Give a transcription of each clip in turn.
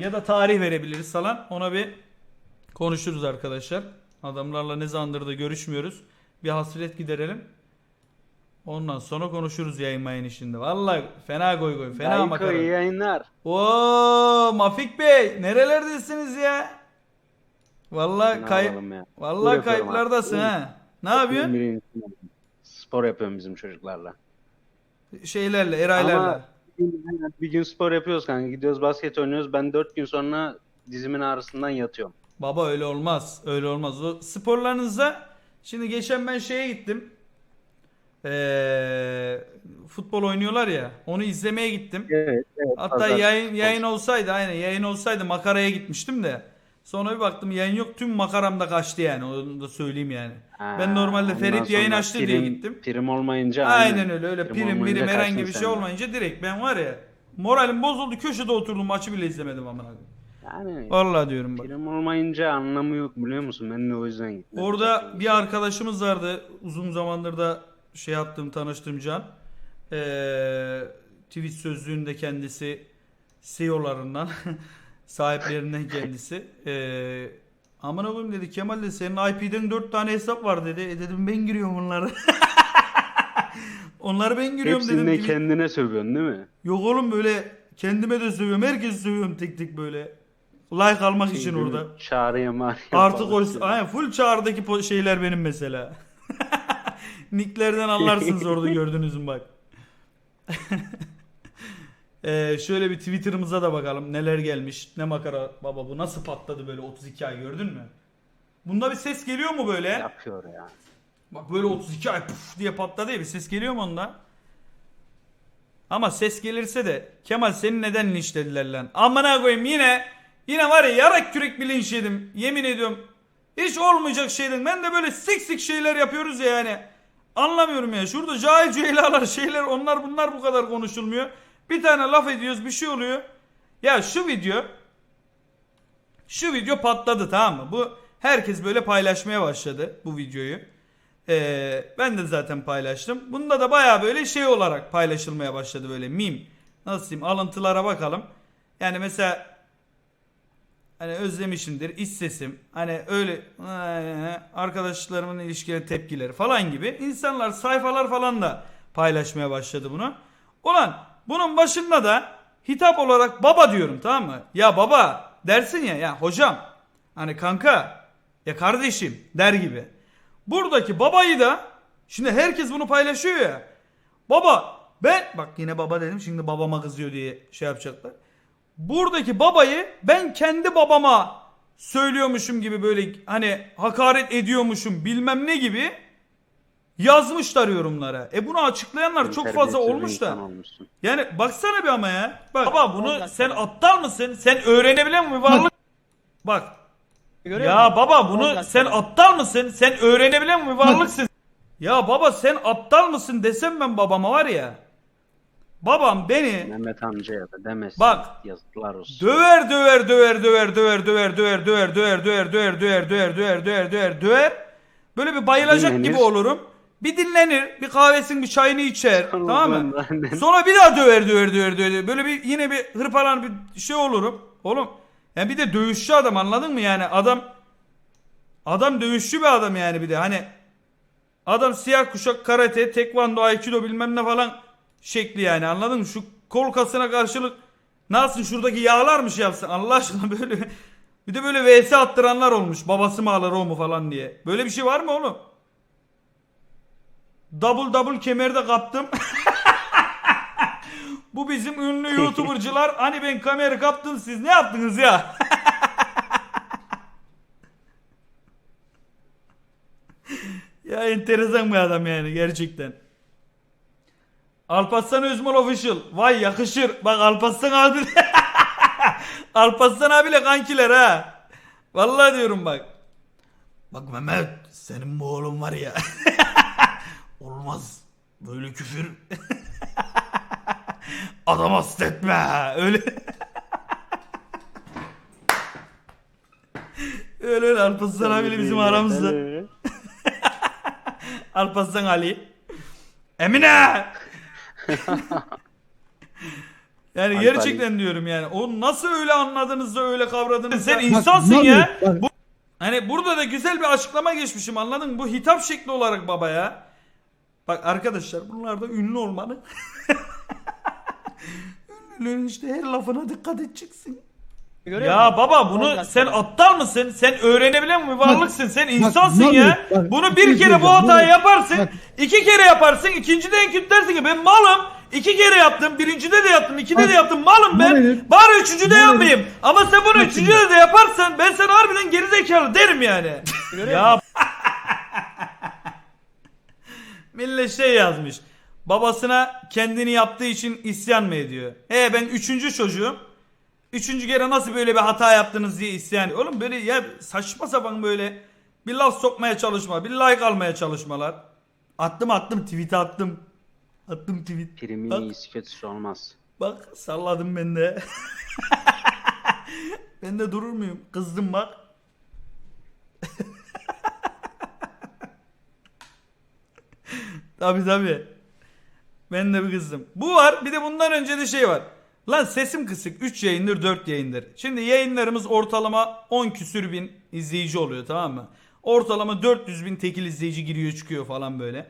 Ya da tarih verebiliriz falan. Ona bir konuşuruz arkadaşlar. Adamlarla ne zamandır da görüşmüyoruz. Bir hasret giderelim. Ondan sonra konuşuruz yayın mayın işinde. Vallahi fena goy goy. Fena Dayko makara. iyi yayınlar. Oo Mafik Bey nerelerdesiniz ya? Vallahi Ne kay yapalım ya? Vallahi kayıplardasın ha. Ne yapıyorsun? Spor yapıyorum bizim çocuklarla. Şeylerle, Eraylarla. Ama gün- bir gün spor yapıyoruz kanka. Gidiyoruz basket oynuyoruz. Ben 4 gün sonra dizimin ağrısından yatıyorum. Baba öyle olmaz. Öyle olmaz. O sporlarınızda şimdi geçen ben şeye gittim. Ee, futbol oynuyorlar ya. Onu izlemeye gittim. Evet. evet Hatta pazar- yayın yayın olsaydı aynen yayın olsaydı makaraya gitmiştim de. Sonra bir baktım yayın yok. Tüm makaram da kaçtı yani. Onu da söyleyeyim yani. Ha, ben normalde ondan Ferit yayın sonra açtı diye prim- gittim. Prim olmayınca Aynen öyle öyle prim olmayınca birim herhangi kaçtın bir sen şey de. olmayınca direkt ben var ya moralim bozuldu köşede oturdum maçı bile izlemedim amına koyayım. Yani Vallahi diyorum bak. prim olmayınca anlamı yok biliyor musun? Ben de o yüzden gittim. Orada bir arkadaşımız vardı. Uzun zamandır da şey yaptığım, tanıştığım Can. Ee, Twitch sözlüğünde kendisi CEO'larından, sahiplerinden kendisi. Ee, aman oğlum dedi Kemal dedi senin IP'den 4 tane hesap var dedi. E dedim ben giriyorum bunları. Onları ben giriyorum dedim. Hepsini kendine sövüyorsun değil mi? Yok oğlum böyle kendime de sövüyorum. Herkesi sövüyorum tek tek böyle. Like almak için Çünkü orada. Çağrıya mağrıya Artık o aynen full çağrıdaki şeyler benim mesela. Nicklerden anlarsınız orada gördünüz mü bak. Ee, şöyle bir Twitter'ımıza da bakalım neler gelmiş. Ne makara baba bu nasıl patladı böyle 32 ay gördün mü? Bunda bir ses geliyor mu böyle? Yapıyor ya. Bak böyle 32 ay puf diye patladı ya bir ses geliyor mu onda? Ama ses gelirse de Kemal seni neden linçlediler lan? Amına koyayım yine yine var ya yarak kürek bir linç yedim. Yemin ediyorum. Hiç olmayacak şeyden. Ben de böyle sik sik şeyler yapıyoruz ya yani. Anlamıyorum ya. Şurada cahil cühelalar şeyler onlar bunlar bu kadar konuşulmuyor. Bir tane laf ediyoruz bir şey oluyor. Ya şu video şu video patladı tamam mı? Bu herkes böyle paylaşmaya başladı bu videoyu. Ee, ben de zaten paylaştım. Bunda da baya böyle şey olarak paylaşılmaya başladı böyle meme. Nasıl diyeyim alıntılara bakalım. Yani mesela hani özlemişimdir iş sesim hani öyle ee, arkadaşlarımın ilişkileri tepkileri falan gibi insanlar sayfalar falan da paylaşmaya başladı bunu. Ulan bunun başında da hitap olarak baba diyorum tamam mı? Ya baba dersin ya ya hocam hani kanka ya kardeşim der gibi. Buradaki babayı da şimdi herkes bunu paylaşıyor ya. Baba ben bak yine baba dedim şimdi babama kızıyor diye şey yapacaklar. Buradaki babayı ben kendi babama söylüyormuşum gibi böyle hani hakaret ediyormuşum bilmem ne gibi yazmışlar yorumlara. E bunu açıklayanlar çok fazla olmuş da. Yani baksana bir ama ya. Bak baba bunu sen aptal mısın? Sen öğrenebilen mi varlık? Bak. Ya baba bunu sen aptal mısın? Sen öğrenebilen mi varlıksın? ya baba sen aptal mısın desem ben babama var ya. Babam beni Mehmet amcaya da demesin. Bak. Yazıklar olsun. döver döver döver döver döver döver döver döver döver döver döver döver döver döver döver döver döver böyle bir bayılacak gibi olurum. Bir dinlenir, bir kahvesini, bir çayını içer, tamam mı? Sonra bir daha döver döver döver döver. Böyle bir yine bir hırpalan bir şey olurum. Oğlum yani bir de dövüşçü adam anladın mı yani adam adam dövüşçü bir adam yani bir de hani adam siyah kuşak karate, tekvando, aikido bilmem ne falan şekli yani anladın mı? Şu kol kasına karşılık nasıl şuradaki yağlar mı şey yapsın Allah aşkına böyle bir de böyle vs attıranlar olmuş. Babası mı alır o mu falan diye. Böyle bir şey var mı oğlum? Double double kemeri de kaptım. Bu bizim ünlü YouTuber'cılar. Hani ben kamera kaptım siz ne yaptınız ya? ya enteresan bir adam yani gerçekten. Alparslan Özmal Official. Vay yakışır. Bak Alparslan abi. Alparslan abiyle kankiler ha. Vallahi diyorum bak. Bak Mehmet senin bu oğlun var ya. Olmaz. Böyle küfür. Adam hasretme. Öyle. öyle öyle Alparslan abiyle bizim aramızda. Alparslan Ali. Emine. Yani gerçekten diyorum yani. O nasıl öyle anladınız da öyle kavradınız? Sen insansın ya. Bu, hani burada da güzel bir açıklama geçmişim anladın mı? Bu hitap şekli olarak baba ya. Bak arkadaşlar bunlar da ünlü olmanın. Ünlülüğün işte her lafına dikkat edeceksin. Görüyor Ya musun? baba bunu sen aptal mısın? Sen öğrenebilen bir varlıksın. Sen insansın ne ya. Bak, Bunu bir bir şey kere bu hatayı yaparsın. Bak. iki kere yaparsın. İkincide en kötü dersin ki ben malım. İki kere yaptım. Birincide de yaptım. ikide Bak, de yaptım. Malım ben. Maalesef- Bari üçüncüde Maalesef- yapmayayım. Ama sen bunu Bak üçüncüde de yaparsan ben sana harbiden gerizekalı derim yani. Ya Millet şey yazmış. Babasına kendini yaptığı için isyan mı ediyor? He ben üçüncü çocuğum. Üçüncü kere nasıl böyle bir hata yaptınız diye isyan. Oğlum böyle ya saçma sapan böyle bir laf sokmaya çalışma. Bir like almaya çalışmalar. Attım attım tweet'e attım. Attım tweet. Primin iyisi kötüsü olmaz. Bak salladım ben de. ben de durur muyum? Kızdım bak. Tabi tabi. Ben de bir kızdım. Bu var bir de bundan önce de şey var. Lan sesim kısık 3 yayındır 4 yayındır. Şimdi yayınlarımız ortalama 10 küsür bin izleyici oluyor tamam mı? Ortalama 400 bin tekil izleyici giriyor çıkıyor falan böyle.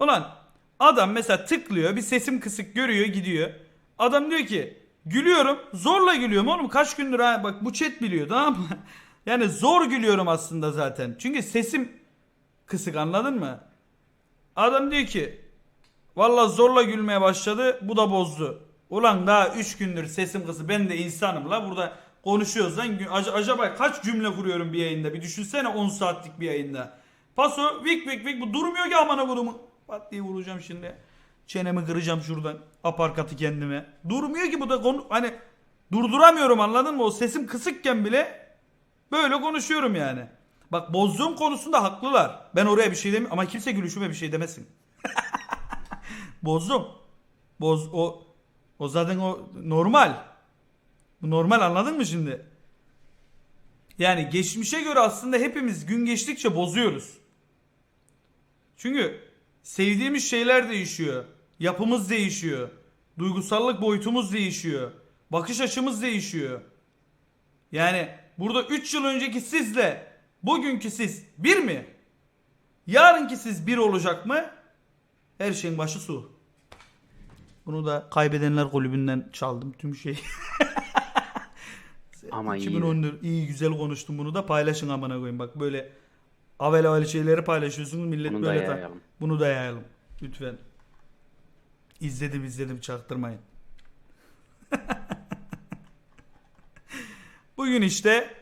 Ulan adam mesela tıklıyor bir sesim kısık görüyor gidiyor. Adam diyor ki gülüyorum zorla gülüyorum oğlum kaç gündür ha bak bu chat biliyor tamam mı? Yani zor gülüyorum aslında zaten. Çünkü sesim kısık anladın mı? Adam diyor ki Valla zorla gülmeye başladı. Bu da bozdu. Ulan daha 3 gündür sesim kısık. Ben de insanım la. Burada konuşuyoruz lan. Acaba kaç cümle kuruyorum bir yayında? Bir düşünsene 10 saatlik bir yayında. Paso vik vik vik. Bu durmuyor ki amına kodumu. Pat diye vuracağım şimdi. Çenemi kıracağım şuradan. Aparkatı kendime. Durmuyor ki bu da konu... Hani durduramıyorum anladın mı? O sesim kısıkken bile böyle konuşuyorum yani. Bak bozduğum konusunda haklılar. Ben oraya bir şey demiyorum ama kimse gülüşüme bir şey demesin. Bozdum. Boz o o zaten o normal. Bu normal anladın mı şimdi? Yani geçmişe göre aslında hepimiz gün geçtikçe bozuyoruz. Çünkü sevdiğimiz şeyler değişiyor. Yapımız değişiyor. Duygusallık boyutumuz değişiyor. Bakış açımız değişiyor. Yani burada 3 yıl önceki sizle bugünkü siz bir mi? Yarınki siz bir olacak mı? Her şeyin başı su. Bunu da kaybedenler kulübünden çaldım tüm şey. Ama iyi. 2014 iyi güzel konuştum bunu da paylaşın amına koyayım. Bak böyle avel avel şeyleri paylaşıyorsunuz millet Bunu da böyle ta- yayalım. Bunu da yayalım. Lütfen. İzledim izledim çaktırmayın. Bugün işte